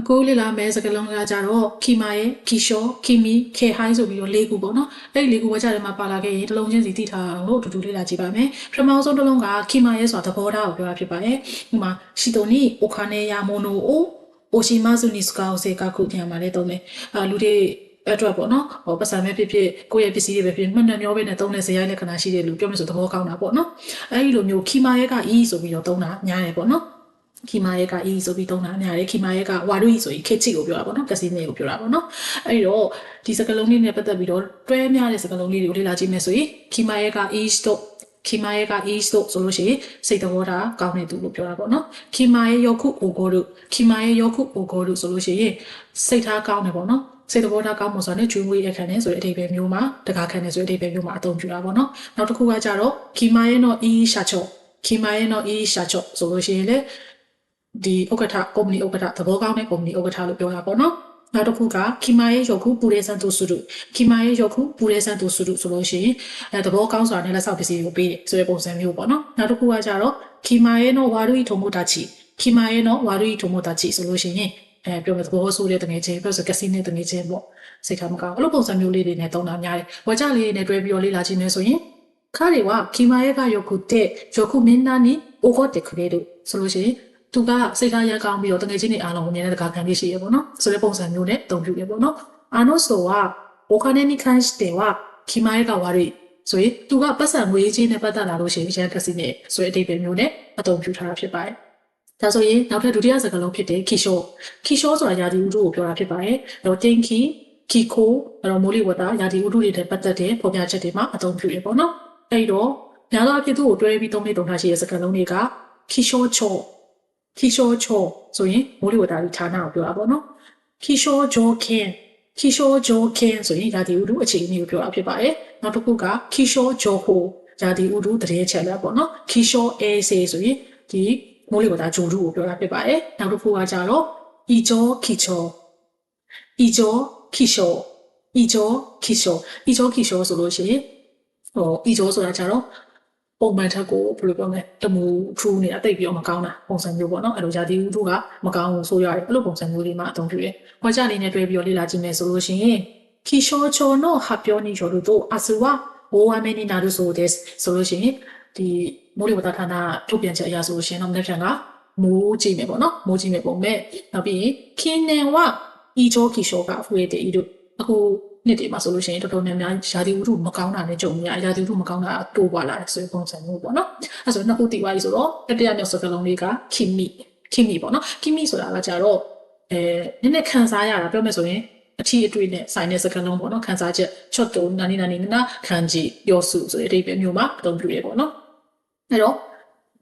အခုလေ့လာမယ်စကားလုံးကကြတော့ခီမာရဲ့ခီရှောခီမီခေဟိုင်းဆိုပြီးတော့၄ခုပေါ့နော်အဲ့ဒီ၄ခုဝါကြထဲမှာပါလာခဲ့ရင်တစ်လုံးချင်းစီသိထားအောင်လို့အတူတူလေ့လာကြည့်ပါမယ်ပထမဆုံးတစ်လုံးကခီမာရဲ့ဆိုတာသဘောထားကိုပြောတာဖြစ်ပါတယ်ဒီမှာရှီတိုနီအိုခါနေယာမိုနိုအိုအိုရှီမာဇူနီစကာအိုစေကာခုပြန်มาလဲတုံးတယ်အာလူတွေအတွက်ပေါ့နော်ဟောပတ်စံမဲ့ဖြစ်ဖြစ်ကိုယ့်ရဲ့ပစ္စည်းတွေပဲဖြစ်မှန်တယ်မျိုးပဲနဲ့သုံးတဲ့ဇယိုင်းလက္ခဏာရှိတဲ့လူပြောမယ်ဆိုသဘောကောင်းတာပေါ့နော်အဲဒီလိုမျိုးခီမာရဲ့ကအီးဆိုပြီးတော့သုံးတာများတယ်ပေါ့နော် ခီမာရဲ့ကအီဆိုပြီးသုံးတာအများကြီးခီမာရဲ့ကဝါရုီဆိုရင်ခေချီကိုပြောတာပေါ့နော်ကစီနေကိုပြောတာပေါ့နော်အဲ့တော့ဒီစကားလုံးလေးနဲ့ပတ်သက်ပြီးတော့တွဲများတဲ့စကားလုံးလေးတွေကိုလေ့လာကြည့်မယ်ဆိုရင်ခီမာရဲ့က east တို့ခီမာရဲ့က east တို့ဆိုလို့ရှိရင်စိတ်တော်တာကောင်းတဲ့သူလို့ပြောတာပေါ့နော်ခီမာရဲ့ယောခုအိုဂိုတို့ခီမာရဲ့ယောခုအိုဂိုတို့ဆိုလို့ရှိရင်စိတ်ထားကောင်းတယ်ပေါ့နော်စိတ်တော်တာကောင်းမှုဆိုတဲ့ဂျူဝေးအခန်းနဲ့ဆိုတဲ့အဓိပ္ပာယ်မျိုးမှာတကားခန်းနဲ့ဆိုတဲ့အဓိပ္ပာယ်မျိုးမှာအသုံးပြုတာပေါ့နော်နောက်တစ်ခုကကြတော့ခီမာရဲ့တော့ e ရှာချော့ခီမာရဲ့တော့ e ရှာချော့ဆိုလို့ရှိရင်လေ ဒီဥက္ကဋ္ဌကုမ္ပဏီဥက္ကဋ္ဌသဘောကောင်းတဲ့ကုမ္ပဏီဥက္ကဋ္ဌလို့ပြောတာပေါ့နော်နောက်တစ်ခုကခီမာရဲ့ယောခုပူရဲဆန်တူစုဒုခီမာရဲ့ယောခုပူရဲဆန်တူစုဒုဆိုလို့ရှိရင်အဲသဘောကောင်းစွာနဲ့လက်ဆောက်ပစ္စည်းကိုပေးတယ်ဆိုတဲ့ပုံစံမျိုးပေါ့နော်နောက်တစ်ခုကကြတော့ခီမာရဲ့နော်ဝါရူဤထုံမိုတာချီခီမာရဲ့နော်ဝါရူဤထုံမိုတာချီဆိုလို့ရှိရင်အဲပြောမယ်သဘောဆိုးတဲ့တငယ်ချင်းပြောဆိုကက်စီနဲ့တငယ်ချင်းပေါ့စိတ်ထားမကောင်းအဲ့လိုပုံစံမျိုးလေးတွေနဲ့တုံးတာများတယ်ဝါကြလေးတွေနဲ့တွဲပြီးတော့လေ့လာခြင်းနဲ့ဆိုရင်ခါတွေはခီမာရဲ့ကယောခုတဲ့ယောခုမင်းနာနီအိုဂောတက်ခရေတို့ဆိုလို့ရှိရင် သူကစိတ်ထားရကောင်းပြီးတော့တကယ်ချင်းတွေအားလုံးကိုအမြဲတမ်းတကာခံပြီးရှိရပေါ့နော်ဆိုတဲ့ပုံစံမျိုးနဲ့အသုံးပြုရပေါ့နော်အာနိုဆိုကโอคาเนนิคันสเตว่าခီမိုင်းကဝါရီဆိုရင်သူကပတ်စံငွေချင်းနဲ့ပတ်သက်လာလို့ရှိရင်ရန်ကစီနဲ့ဆိုတဲ့အတိတ်ပဲမျိုးနဲ့အသုံးပြုထားတာဖြစ်ပါတယ်ဒါဆိုရင်နောက်ထပ်ဒုတိယစကားလုံးဖြစ်တဲ့ခီရှောခီရှောဆိုတာယာဒီဥတုကိုပြောတာဖြစ်ပါတယ်အဲ့တော့တင်ခီခီခိုအဲ့တော့မိုးလေဝသယာဒီဥတုတွေနဲ့ပတ်သက်တဲ့ပေါ်ပြချက်တွေမှာအသုံးပြုရပေါ့နော်အဲ့တော့များသောအားဖြင့်သူ့ကိုတွဲပြီးသုံးနေတုံထားရှိတဲ့စကားလုံးတွေကခီရှောချော ခီရှောချောဆိုရင်မိုးလေဝသကြီးဌာနကိုပြောတာပေါ့နော်ခီရှောဂျောခင်ခီရှောဂျောခင်ဆိုရင်ယာတီဥဒုအခြေအနေကိုပြောတာဖြစ်ပါတယ်နောက်တစ်ခုကခီရှောဂျောဟိုယာတီဥဒုတရေချက်လက်ပေါ့နော်ခီရှောအေဆေဆိုရင်ဒီမိုးလေဝသဂျိုဒုကိုပြောတာဖြစ်ပါတယ်နောက်တစ်ခုကကြတော့ဤဂျောခီချောဤဂျောခီရှောဤဂျောခီရှောဤဂျောခီရှောဆိုလို့ရှိရင်ဟိုဤဂျောဆိုတာကြတော့ ပုံမှန်ထက်ကိုဘယ်လိုပြောမလဲတမူထူးနေတာတိတ်ပြီးတော့မကောင်းတာပုံစံမျိုးပေါ့နော်အဲ့လိုဂျာတိဥထုကမကောင်းဘူးဆိုရတယ်အဲ့လိုပုံစံမျိုးလေးမှအသုံးပြုတယ်။ခွာကြလေးနဲ့တွဲပြီးတော့လေ့လာကြည့်မယ်ဆိုလို့ရှိရင်ခီရှောချောနောဟာပြောနေရောတို့အဆူဝဝဝမနီနာတို့ဆိုတဲ့ဆိုလို့ရှိရင်ဒီမိုးလေဝသဌာနထုတ်ပြန်ချက်အရဆိုလို့ရှိရင်တော့မနေ့ကမိုးကြည့်မယ်ပေါ့နော်မိုးကြည့်မယ်ပုံမဲ့နောက်ပြီးခင်းနန်ဝဤချောခီရှောကဖွေးတဲ့ဤတို့အခု နှစ်တွေမှာဆိုလို့ရှိရင်တော်တော်များများယာတိဥထုမကောင်းတာနဲ့ကြုံနေရယာတိဥထုမကောင်းတာတိုးပွားလာတယ်ဆိုတဲ့ပုံစံမျိုးပေါ့နော်အဲဆိုနှစ်ခုတည်သွားပြီဆိုတော့တတိယမြောက်စကားလုံးလေးကခီမီခီမီပေါ့နော်ခီမီဆိုတာကကြတော့အဲနည်းနည်းခံစားရတာပြောမယ်ဆိုရင်အထီးအတွေ့နဲ့ဆိုင်တဲ့စကားလုံးပေါ့နော်ခံစားချက်ချွတ်တုံနာနီနာနီနာခံကြည့်ယောစုဆိုတဲ့အဓိပ္ပာယ်မျိုးမှာအသုံးပြုရပေါ့နော်အဲတော့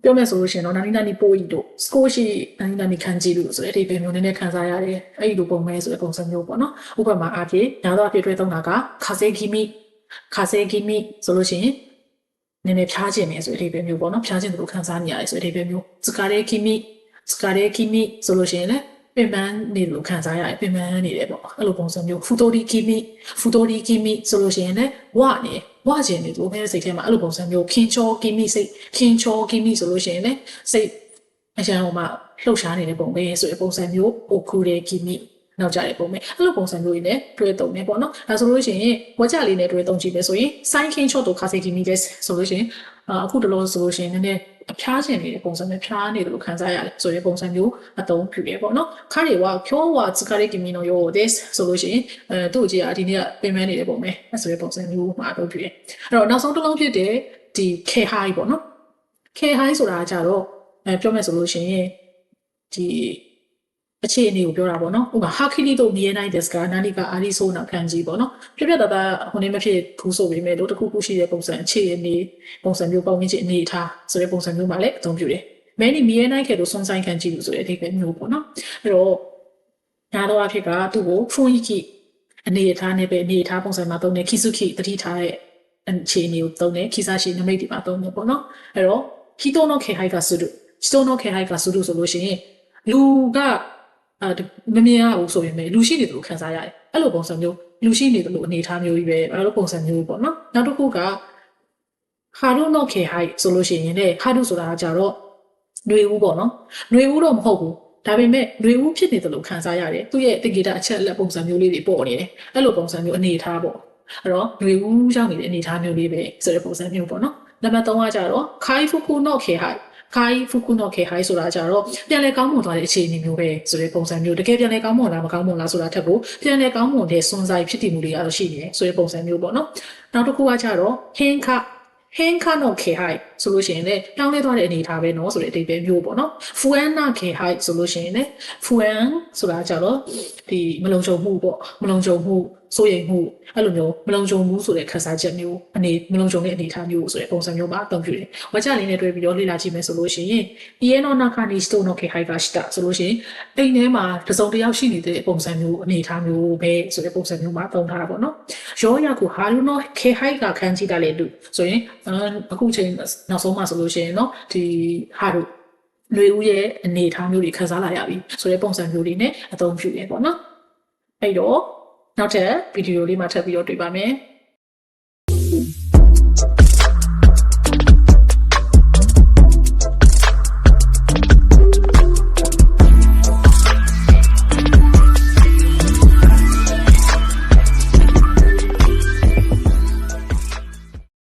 ပြောမယ်ဆိုလို့ရှိရင်တော့နာနီနာနီပိုးဤတို့စကိုရှိနာနီနာနီခံကြည့်လို့ဆိုတဲ့အဓိပ္ပာယ်မျိုးနည်းနည်းခံစားရတယ်အဲ့ဒီလိုပုံမဲဆိုတဲ့ပုံစံမျိုးပေါ့နော်ဥပမာအားဖြင့်ညာတော့အဖြစ်တွဲသုံးတာကခါစေဂီမီခါစေဂီမီဆိုလို့ရှိရင်နည်းနည်းဖြားခြင်းနေဆိုတဲ့အဓိပ္ပာယ်မျိုးပေါ့နော်ဖြားခြင်းတို့ခံစားနေရတယ်ဆိုတဲ့အဓိပ္ပာယ်မျိုးစကာရဲဂီမီစကာရဲဂီမီဆိုလို့ရှိရင်လည်းပင်ပန်းနေလို့ခံစားရတယ်ပင်ပန်းနေတယ်ပေါ့အဲ့လိုပုံစံမျိုးဖူတိုဒီဂီမီဖူတိုဒီဂီမီဆိုလို့ရှိရင်လည်းဝနေ ဝခြင်းနေလို့ဘယ်စိတ်ထဲမှာအဲ့လိုပုံစံမျိုးခင်းချောဂီမီစိတ်ခင်းချောဂီမီဆိုလို့ရှိရင်လည်းစိတ်အရန်ဟိုမှာလှုပ်ရှားနေတဲ့ပုံပဲဆိုတဲ့ပုံစံမျိုးအိုကူရဲဂီမီနောက်ကြတဲ့ပုံပဲအဲ့လိုပုံစံမျိုးတွေနဲ့တွဲသုံးနေပေါ့နော်ဒါဆိုလို့ရှိရင်ဝကြလေးနဲ့တွဲသုံးကြည့်မယ်ဆိုရင်စိုင်းခင်းချော့တို့ခါစီဂီမီတဲ့ဆိုလို့ရှိရင်အခုတလို့ဆိုလို့ရှိရင်နည်းနည်းအ ဖျားခြင်းနေတဲ့ပုံစံမျိုးဖျားနေတယ်လို့ခံစားရတယ်ဆိုတဲ့ပုံစံမျိုးအသုံးပြုရပေါ့နော်ခါတွေကဖြောဝါစကားလေးကီမီနိုယောဒက်ဆိုလို့ရှိရင်အဲသူ့အကြီးအဒီနေ့ကပင်ပန်းနေတဲ့ပုံပဲအဲဆိုတဲ့ပုံစံမျိုးမှာအသုံးပြုရအဲ့တော့နောက်ဆုံးတစ်လုံးဖြစ်တဲ့ဒီ K high ပေါ့နော် K high ဆိုတာကကြတော့အဲပြောမယ်ဆိုလို့ရှိရင်ဒီ အခြေအနေကိုပြောတာပေါ့နော်ဥပမာဟာခီလီတို့မြဲနိုင်တဲ့စကားနာနီကအာရီဆိုနာခံကြီးပေါ့နော်ပြပြတတဟိုနေမဖြစ်ဘူးဆိုပေမဲ့တို့တစ်ခုခုရှိတဲ့ပုံစံအခြေအနေပုံစံမျိုးပုံဝင်ချင်းအနေထားဆိုတဲ့ပုံစံမျိုးမှာလည်းအသုံးပြုတယ်မဲနီမြဲနိုင်ခဲ့လို့စွန်ဆိုင်ခံကြီးလို့ဆိုတဲ့အဓိပ္ပာယ်မျိုးပေါ့နော်အဲ့တော့ညာတော့အဖြစ်ကသူ့ကိုဖုန်ကြီးအနေထားနဲ့ပဲအနေထားပုံစံမှာသုံးတယ်ခီစုခီတတိထားတဲ့အခြေအနေကိုသုံးတယ်ခီစားရှိနမိတ်ဒီမှာသုံးတယ်ပေါ့နော်အဲ့တော့ခီတိုနိုခေဟိုက်ကဆူဒူခီတိုနိုခေဟိုက်ကဆူဒူဆိုလို့ရှိရင်လူက အာမမြင်ရဘူးဆိုရင်ပဲလူရှိနေတယ်လို့ခံစားရတယ်အဲ့လိုပုံစံမျိုးလူရှိနေတယ်လို့အနေထားမျိုးကြီးပဲအဲ့လိုပုံစံမျိုးပေါ့နော်နောက်တစ်ခုကဟာရုနော့ခေဟိုက်ဆိုလို့ရှိရင်လည်းဟာရုဆိုတာကကြတော့ຫນွေဦးပေါ့နော်ຫນွေဦးတော့မဟုတ်ဘူး ဒါပေမဲ့ຫນွေဦးဖြစ်နေတယ်လို့ခံစားရတယ်သူ့ရဲ့တင်ကေတာအချက်အလက်ပုံစံမျိုးလေးတွေပေါ်နေတယ်အဲ့လိုပုံစံမျိုးအနေထားပေါ့အဲ့တော့ຫນွေဦးရောက်နေတဲ့အနေထားမျိုးလေးပဲဆိုတဲ့ပုံစံမျိုးပေါ့နော်နံပါတ်3ကကြတော့ခိုင်ဖူကူနော့ ခေဟိုင်ခိုင်ဖူကူနော့ခေဟိုင်ဆိုတာကြတော့ပြန်လဲကောင်းမွန်သွားတဲ့အခြေအနေမျိုးပဲဆိုတဲ့ပုံစံမျိုးတကယ်ပြန်လဲကောင်းမွန်လားမကောင်းမွန်လားဆိုတာထက်ကိုပြန်လဲကောင်းမွန်တဲ့စွန်ဆိုင်ဖြစ်တည်မှုတွေကတော့ရှိနေတယ်ဆိုတဲ့ပုံစံမျိုးပေါ့နော်နောက်တစ်ခုကကြတော့ဟင်းခဟင်းခနော့ခေဟိုင် ဆိုလို့ရှိရင်လည်းတောင်းလဲသွားတဲ့အနေထားပဲเนาะဆိုတဲ့အဓိပ္ပာယ်မျိုးပေါ့နော်ဖူအန်နာခေဟိုင်ဆိုလို့ရှိရင်လည်းဖူအန်ဆိုတာကြတော့ဒီမလုံခြုံမှုပေါ့မလုံခြုံမှုစိုးရိမ်မှုအဲ့လိုမျိုးမလုံခြုံမှုဆိုတဲ့ခန်းစားချက်မျိုးအနေမလုံခြုံတဲ့အနေအထားမျိုးဆိုတဲ့ပုံစံမျိုးပါအသုံးပြုတယ်။ဝါကြလေးနဲ့တွဲပြီးတော့လေ့လာကြည့်မယ်ဆိုလို့ရှိရင်ဒီရဲ့နော်နာခါနီစတိုနိုခေဟိုင်ကရှိတာဆိုလို့ရှိရင်အိမ်ထဲမှာတစ်စုံတစ်ယောက်ရှိနေတဲ့ပုံစံမျိုးအနေအထားမျိုးပဲဆိုတဲ့ပုံစံမျိုးမှာသုံးထားတာပေါ့နော်။ရောရကူဟာလူနော်ခေဟိုင်ကခန်းကြည့်တာလေလူဆိုရင်အခုချိန် နောက်ဆုံးမှဆိုလို့ရှိရင်နော်ဒီဟာတို့လူဦးရဲ့အနေအထားမျိုးတွေခန်းစားလာရပြီဆိုတဲ့ပုံစံမျိုးတွေနဲ့အသုံးပြုရပေါ့နော်။အဲ့တော့နောက်ထပ်ဗီဒီယိုလေးမှာထပ်ပြီးတော့တွေ့ပါမယ်။